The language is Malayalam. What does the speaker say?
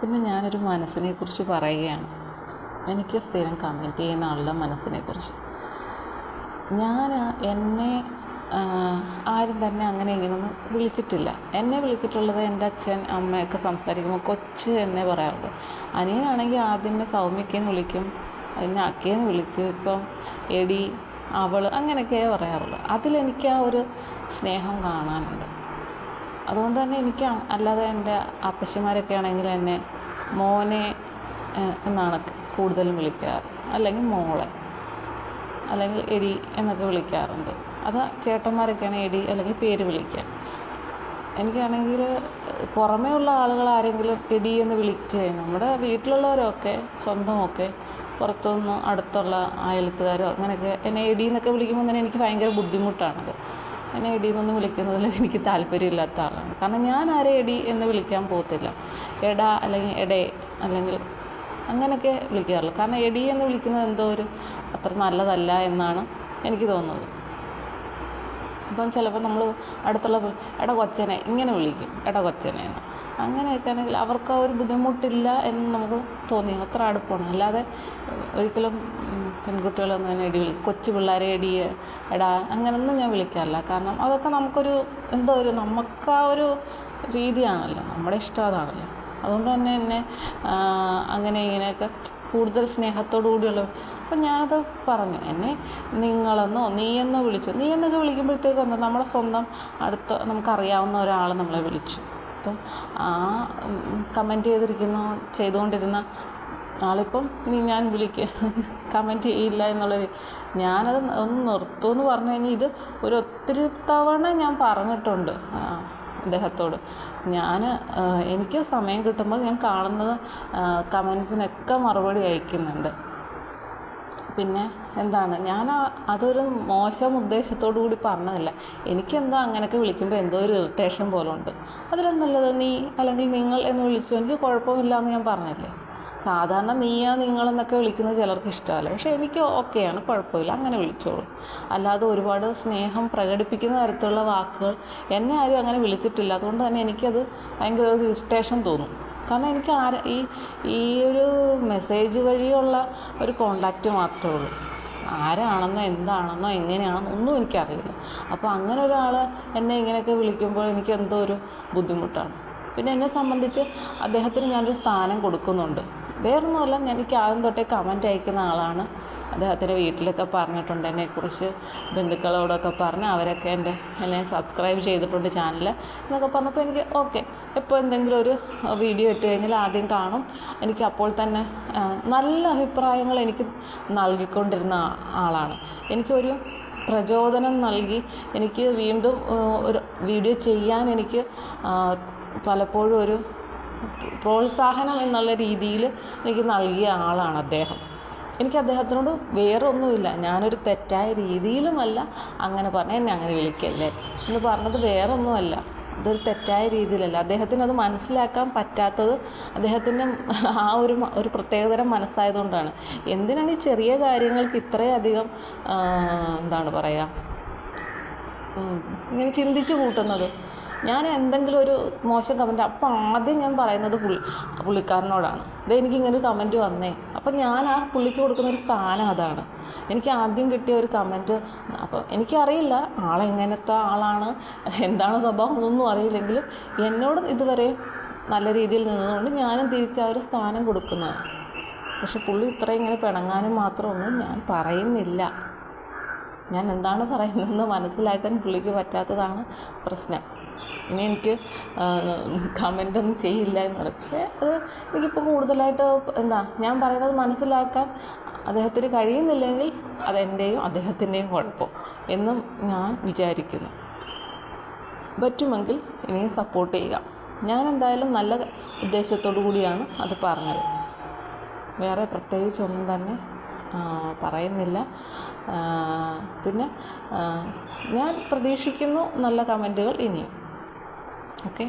പിന്നെ ഞാനൊരു മനസ്സിനെ കുറിച്ച് പറയുകയാണ്. എനിക്ക് സ്ഥിരം കമന്റ് ചെയ്യുന്ന ആളുടെ മനസ്സിനെ കുറിച്ച് ഞാൻ എന്നെ ആരും തന്നെ അങ്ങനെ ഇങ്ങനെയൊന്നും വിളിച്ചിട്ടില്ല. എന്നെ വിളിച്ചിട്ടുള്ളത് എന്റെ അച്ഛൻ അമ്മയൊക്കെ സംസാരിക്കുമ്പോൾ കൊച്ച് എന്നേ പറയാറുള്ളൂ. അനിയനാണെങ്കിൽ ആദ്യമേ സൗമ്യക്കേന്ന് വിളിക്കും പിന്നെ അക്കേന്ന് വിളിച്ച് ഇപ്പം എടി അവൾ അങ്ങനെയൊക്കെയേ പറയാറുള്ളൂ. അതിലെനിക്ക് ആ ഒരു സ്നേഹം കാണാനുണ്ട്. അതുകൊണ്ട് തന്നെ എനിക്ക് അല്ലാതെ എന്റെ അപ്പച്ചിമാരൊക്കെ ആണെങ്കിൽ എന്നെ മോനെ എന്നാണ് കൂടുതലും വിളിക്കാറ്. അല്ലെങ്കിൽ മോളെ. അല്ലെങ്കിൽ എടി എന്നൊക്കെ വിളിക്കാറുണ്ട്. അത് ചേട്ടന്മാരൊക്കെയാണ് എടി അല്ലെങ്കിൽ പേര് വിളിക്കുക. എനിക്കാണെങ്കിൽ പുറമേ ഉള്ള ആളുകൾ ആരെങ്കിലും എടി എന്ന് വിളിച്ച് കഴിഞ്ഞാൽ നമ്മുടെ വീട്ടിലുള്ളവരൊക്കെ സ്വന്തമൊക്കെ പുറത്തുനിന്ന് അടുത്തുള്ള അയലത്തുകാരോ അങ്ങനെയൊക്കെ എന്നെ എടി എന്നൊക്കെ വിളിക്കുമ്പോൾ തന്നെ എനിക്ക് ഭയങ്കര ബുദ്ധിമുട്ടാണത്. എന്നെ എടി എന്നൊന്നും വിളിക്കുന്നതിൽ എനിക്ക് താല്പര്യമില്ലാത്ത ആളാണ്. കാരണം ഞാൻ ആരെ എടി എന്ന് വിളിക്കാൻ പോകത്തില്ല. എടാ അല്ലെങ്കിൽ എടേ അല്ലെങ്കിൽ അങ്ങനെയൊക്കെ വിളിക്കാറുള്ളൂ. കാരണം എടി എന്ന് വിളിക്കുന്നത് എന്തോ ഒരു അത്ര നല്ലതല്ല എന്നാണ് എനിക്ക് തോന്നുന്നത്. ഇപ്പം ചിലപ്പോൾ നമ്മൾ അടുത്തുള്ള എടാ കൊച്ചനെ ഇങ്ങനെ വിളിക്കും. എടാ കൊച്ചനെ എന്ന്. അങ്ങനെയൊക്കെ ആണെങ്കിൽ അവർക്ക് ആ ഒരു ബുദ്ധിമുട്ടില്ല എന്ന് നമുക്ക് തോന്നി അത്ര അടുപ്പമാണ് അല്ലാതെ ഒരിക്കലും പെൺകുട്ടികളൊന്നും എന്നെ ഇടി വിളിക്കും. കൊച്ചു പിള്ളേരെ ഇടി എടാ അങ്ങനെയൊന്നും ഞാൻ വിളിക്കാറില്ല. കാരണം അതൊക്കെ നമുക്കൊരു എന്തോ ഒരു നമുക്ക് ആ ഒരു രീതിയാണല്ലോ. നമ്മുടെ ഇഷ്ടം അതാണല്ലോ. അതുകൊണ്ട് തന്നെ എന്നെ അങ്ങനെ ഇങ്ങനെയൊക്കെ കൂടുതൽ സ്നേഹത്തോടു കൂടിയുള്ള അപ്പം ഞാനത് പറഞ്ഞു. എന്നെ നിങ്ങളെന്നോ നീയെന്നോ വിളിച്ചു. നീ എന്നൊക്കെ വിളിക്കുമ്പോഴത്തേക്കും നമ്മളെ സ്വന്തം അടുത്ത നമുക്കറിയാവുന്ന ഒരാൾ നമ്മളെ വിളിച്ചു. അപ്പം ആ കമന്റ് ചെയ്തിരിക്കുന്ന ചെയ്തുകൊണ്ടിരുന്ന ആളിപ്പം ഇനി ഞാൻ വിളിക്ക കമന്റ് ചെയ്യില്ല എന്നുള്ളൊരു ഞാനത് ഒന്ന് നിർത്തുമെന്ന് പറഞ്ഞു കഴിഞ്ഞാൽ ഇത് ഒരു ഒത്തിരി തവണ ഞാൻ പറഞ്ഞിട്ടുണ്ട് അദ്ദേഹത്തോട്. ഞാൻ എനിക്ക് സമയം കിട്ടുമ്പോൾ ഞാൻ കാണുന്നത് കമൻസിനൊക്കെ മറുപടി അയക്കുന്നുണ്ട്. പിന്നെ എന്താണ്? ഞാൻ അതൊരു മോശം ഉദ്ദേശത്തോടു കൂടി പറഞ്ഞതല്ല. എനിക്കെന്തോ അങ്ങനെയൊക്കെ വിളിക്കുമ്പോൾ എന്തോ ഒരു ഇറിറ്റേഷൻ പോലെ ഉണ്ട് അതിലെന്നല്ലത് നീ അല്ലെങ്കിൽ നിങ്ങൾ എന്ന് വിളിച്ചു. എനിക്ക് കുഴപ്പമില്ല എന്ന് ഞാൻ പറഞ്ഞില്ലേ? സാധാരണ നീയാ നിങ്ങളെന്നൊക്കെ വിളിക്കുന്നത് ചിലർക്ക് ഇഷ്ടമല്ല. പക്ഷേ എനിക്ക് ഓക്കെയാണ് കുഴപ്പമില്ല. അങ്ങനെ വിളിച്ചോളൂ. അല്ലാതെ ഒരുപാട് സ്നേഹം പ്രകടിപ്പിക്കുന്ന തരത്തിലുള്ള വാക്കുകൾ എന്നെ ആരും അങ്ങനെ വിളിച്ചിട്ടില്ല. അതുകൊണ്ട് തന്നെ എനിക്കത് ഭയങ്കര ഒരു ഇറിറ്റേഷൻ തോന്നും. കാരണം എനിക്ക് ആര ഈ ഈ ഒരു മെസ്സേജ് വഴിയുള്ള ഒരു കോണ്ടാക്റ്റ് മാത്രമേ ഉള്ളൂ. ആരാണെന്നോ എന്താണെന്നോ എങ്ങനെയാണെന്നോ ഒന്നും എനിക്കറിയില്ല. അപ്പോൾ അങ്ങനെ ഒരാൾ എന്നെ ഇങ്ങനെയൊക്കെ വിളിക്കുമ്പോൾ എനിക്ക് എന്തോ ഒരു ബുദ്ധിമുട്ടാണ്. പിന്നെ എന്നെ സംബന്ധിച്ച് അദ്ദേഹത്തിന് ഞാനൊരു സ്ഥാനം കൊടുക്കുന്നുണ്ട്. വേറൊന്നുമല്ല എനിക്ക് ആദ്യം തൊട്ടേ കമന്റ് അയക്കുന്ന ആളാണ്. അദ്ദേഹത്തിന്റെ വീട്ടിലൊക്കെ പറഞ്ഞിട്ടുണ്ട് എന്നെക്കുറിച്ച് ബന്ധുക്കളോടൊക്കെ പറഞ്ഞ് അവരൊക്കെ എന്റെ എന്നെ സബ്സ്ക്രൈബ് ചെയ്തിട്ടുണ്ട് ചാനൽ എന്നൊക്കെ പറഞ്ഞപ്പോൾ എനിക്ക് ഓക്കെ ഇപ്പോൾ എന്തെങ്കിലും ഒരു വീഡിയോ ഇട്ട് കഴിഞ്ഞാൽ ആദ്യം കാണും. എനിക്ക് അപ്പോൾ തന്നെ നല്ല അഭിപ്രായങ്ങൾ എനിക്ക് നൽകിക്കൊണ്ടിരുന്ന ആളാണ്. എനിക്കൊരു പ്രചോദനം നൽകി എനിക്ക് വീണ്ടും ഒരു വീഡിയോ ചെയ്യാൻ എനിക്ക് പലപ്പോഴും ഒരു പ്രോത്സാഹനം എന്നുള്ള രീതിയിൽ എനിക്ക് നൽകിയ ആളാണ് അദ്ദേഹം. എനിക്ക് അദ്ദേഹത്തിനോട് വേറൊന്നുമില്ല. ഞാനൊരു തെറ്റായ രീതിയിലുമല്ല അങ്ങനെ പറഞ്ഞ എന്നെ അങ്ങനെ വിളിക്കല്ലേ എന്ന് പറഞ്ഞത് വേറൊന്നുമല്ല. അതൊരു തെറ്റായ രീതിയിലല്ല. അദ്ദേഹത്തിന് അത് മനസ്സിലാക്കാൻ പറ്റാത്തത് അദ്ദേഹത്തിന്റെ ആ ഒരു ഒരു പ്രത്യേകതരം മനസ്സായതുകൊണ്ടാണ്. എന്തിനാണ് ഈ ചെറിയ കാര്യങ്ങൾക്ക് ഇത്രയധികം എന്താണ് പറയുക ഇങ്ങനെ ചിന്തിച്ചു കൂട്ടുന്നത്? ഞാൻ എന്തെങ്കിലും ഒരു മോശം കമന്റ് അപ്പോൾ ആദ്യം ഞാൻ പറയുന്നത് പുള്ളി പുള്ളിക്കാരനോടാണ്. ഇത് എനിക്ക് ഇങ്ങനെ ഒരു കമന്റ് വന്നേ. അപ്പം ഞാൻ ആ പുള്ളിക്ക് കൊടുക്കുന്ന ഒരു സ്ഥാനം അതാണ്. എനിക്ക് ആദ്യം കിട്ടിയ ഒരു കമന്റ് അപ്പോൾ എനിക്കറിയില്ല ആളെങ്ങനത്തെ ആളാണ് എന്താണ് സ്വഭാവം എന്നൊന്നും അറിയില്ലെങ്കിലും എന്നോട് ഇതുവരെ നല്ല രീതിയിൽ നിന്നതുകൊണ്ട് ഞാനും തിരിച്ച് ആ ഒരു സ്ഥാനം കൊടുക്കുന്നതാണ്. പക്ഷെ പുള്ളി ഇത്ര ഇങ്ങനെ പിണങ്ങാനും മാത്രമൊന്നും ഞാൻ പറയുന്നില്ല. ഞാൻ എന്താണ് പറയുന്നതെന്ന് മനസ്സിലാക്കാൻ പുള്ളിക്ക് പറ്റാത്തതാണ് പ്രശ്നം. ഇനി എനിക്ക് കമന്റ് ഒന്നും ചെയ്യില്ല എന്ന് പക്ഷേ അത് എനിക്കിപ്പോൾ കൂടുതലായിട്ട് എന്താ ഞാൻ പറയുന്നത് മനസ്സിലാക്കാൻ അദ്ദേഹത്തിന് കഴിയുന്നില്ലെങ്കിൽ അതെന്റെയും അദ്ദേഹത്തിന്റെയും കുഴപ്പം എന്നും ഞാൻ വിചാരിക്കുന്നു. പറ്റുമെങ്കിൽ ഇനി സപ്പോർട്ട് ചെയ്യുക. ഞാൻ എന്തായാലും നല്ല ഉദ്ദേശത്തോടു കൂടിയാണ് അത് പറഞ്ഞത്. വേറെ പ്രത്യേകിച്ചൊന്നും തന്നെ പറയുന്നില്ല. പിന്നെ ഞാൻ പ്രതീക്ഷിക്കുന്നു നല്ല കമന്റുകൾ ഇനിയും. ഓക്കെ?